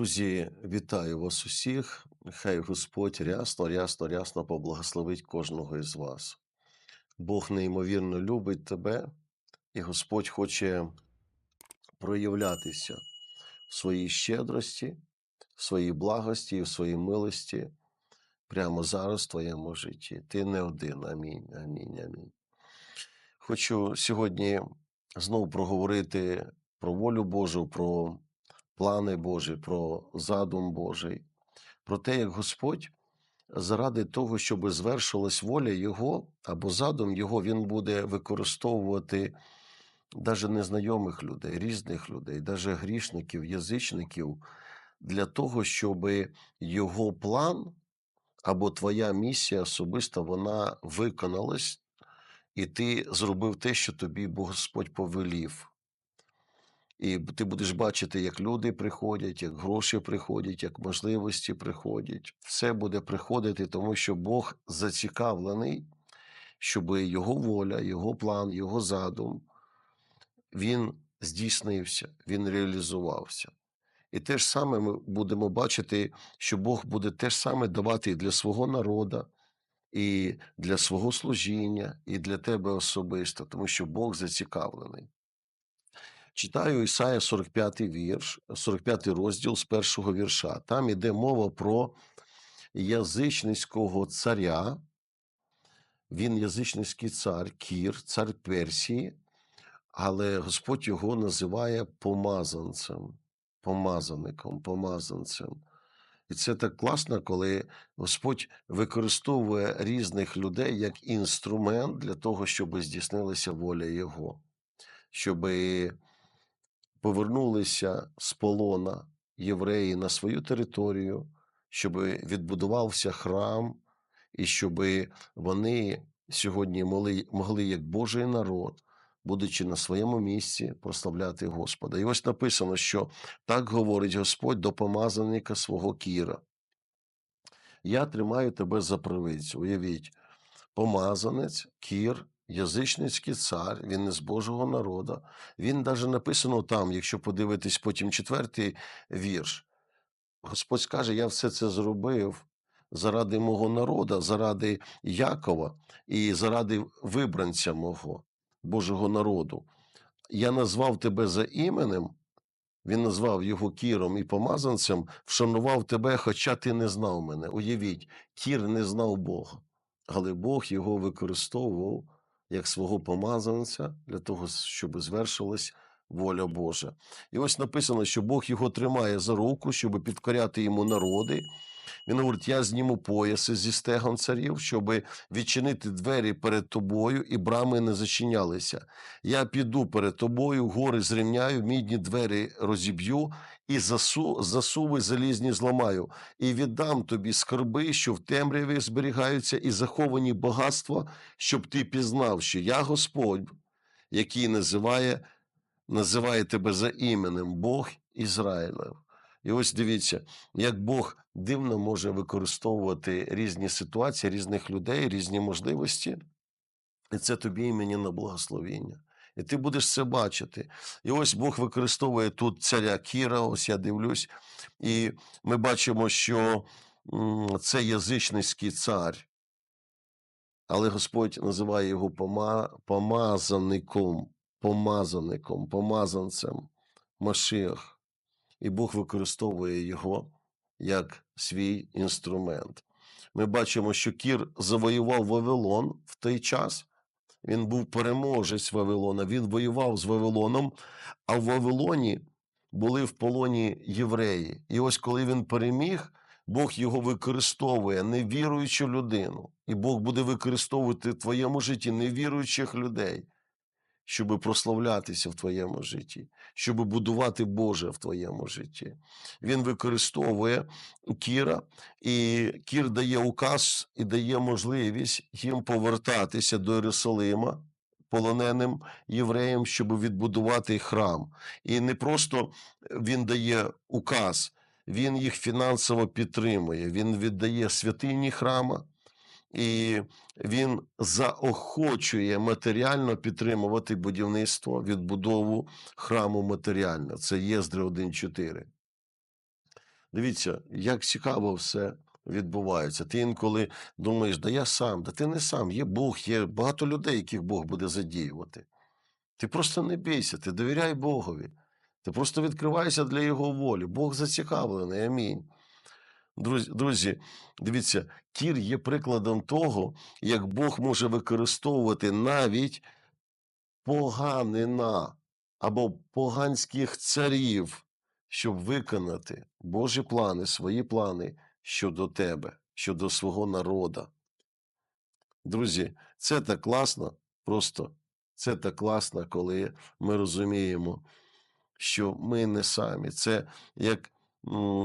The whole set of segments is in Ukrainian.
Друзі, вітаю вас усіх. Хай Господь рясно, рясно, рясно поблагословить кожного із вас. Бог неймовірно любить тебе, і Господь хоче проявлятися в своїй щедрості, в своїй благості і в своїй милості прямо зараз в твоєму житті. Ти не один. Амінь. Амінь. Амінь. Хочу сьогодні знову проговорити про волю Божу, про плани Божі, про задум Божий, про те, як Господь заради того, щоб звершилась воля Його або задум Його, Він буде використовувати навіть незнайомих людей, різних людей, навіть грішників, язичників, для того, щоб його план або твоя місія особиста вона виконалась, і ти зробив те, що тобі Господь повелів. І ти будеш бачити, як люди приходять, як гроші приходять, як можливості приходять. Все буде приходити, тому що Бог зацікавлений, щоб його воля, його план, його задум, він здійснився, він реалізувався. І те ж саме ми будемо бачити, що Бог буде те ж саме давати і для свого народу, і для свого служіння, і для тебе особисто, тому що Бог зацікавлений. Читаю Ісая 45 вірш, 45 розділ з першого вірша. Там іде мова про язичницького царя. Він язичницький цар, Кір, цар Персії, але Господь його називає помазанцем, помазаником, помазанцем. І це так класно, коли Господь використовує різних людей як інструмент для того, щоб здійснилася воля Його, щоб повернулися з полона євреї на свою територію, щоб відбудувався храм, і щоб вони сьогодні могли, могли як Божий народ, будучи на своєму місці, прославляти Господа. І ось написано, що так говорить Господь до помазаника свого Кіра. Я тримаю тебе за правицю. Уявіть, помазанець, кір, язичницький цар, він не з Божого народу. Він навіть написано там, якщо подивитись потім четвертий вірш. Господь скаже: Я все це зробив заради мого народу, заради Якова і заради вибранця мого, Божого народу. Я назвав тебе за іменем. Він назвав його кіром і помазанцем, вшанував тебе, хоча ти не знав мене. Уявіть, кір не знав Бога, але Бог його використовував як свого помазанця для того, щоб звершилась воля Божа. І ось написано, що Бог його тримає за руку, щоб підкоряти йому народи. Він говорить: я зніму пояси зі стегон царів, щоб відчинити двері перед тобою, і брами не зачинялися. Я піду перед тобою, гори зрівняю, мідні двері розіб'ю, і засу, засуви залізні зламаю, і віддам тобі скарби, що в темряві зберігаються, і заховані багатства, щоб ти пізнав, що я Господь, який називає, називає тебе за іменем Бог Ізраїлев. І ось дивіться, як Бог дивно може використовувати різні ситуації, різних людей, різні можливості, і це тобі і мені на благословіння. І ти будеш це бачити. І ось Бог використовує тут царя Кіра, ось я дивлюсь, і ми бачимо, що це язичницький цар. Але Господь називає його помазаником, помазаником, помазанцем, Машиах і Бог використовує його як свій інструмент. Ми бачимо, що Кір завоював Вавилон в той час. Він був переможець Вавилона, він воював з Вавилоном, а в Вавилоні були в полоні євреї. І ось коли він переміг, Бог його використовує невіруючу людину. І Бог буде використовувати в твоєму житті невіруючих людей щоб прославлятися в твоєму житті, щоб будувати Боже в твоєму житті. Він використовує Кіра, і Кір дає указ і дає можливість їм повертатися до Єрусалима. Полоненим євреям, щоб відбудувати храм. І не просто він дає указ, він їх фінансово підтримує. Він віддає святині храма, і він заохочує матеріально підтримувати будівництво, відбудову храму матеріально. Це Єздри 1.4. Дивіться, як цікаво все відбувається. Ти інколи думаєш, да я сам, да ти не сам, є Бог, є багато людей, яких Бог буде задіювати. Ти просто не бійся, ти довіряй Богові. Ти просто відкривайся для Його волі. Бог зацікавлений. Амінь. Друзі, друзі, дивіться, Кір є прикладом того, як Бог може використовувати навіть поганина або поганських царів, щоб виконати Божі плани, свої плани щодо тебе, щодо свого народа. Друзі, це так класно, просто це так класно, коли ми розуміємо, що ми не самі. Це як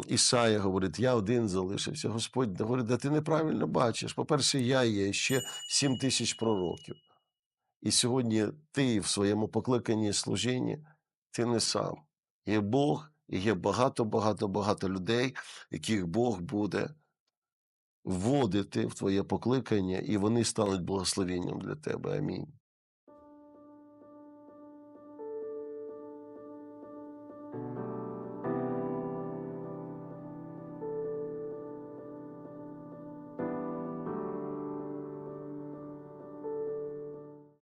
Ісая говорить, я один залишився. Господь говорить, да ти неправильно бачиш. По-перше, я є ще сім тисяч пророків. І сьогодні ти в своєму покликанні служінні, ти не сам. Є Бог, і є багато, багато, багато людей, яких Бог буде вводити в твоє покликання, і вони стануть благословенням для тебе. Амінь.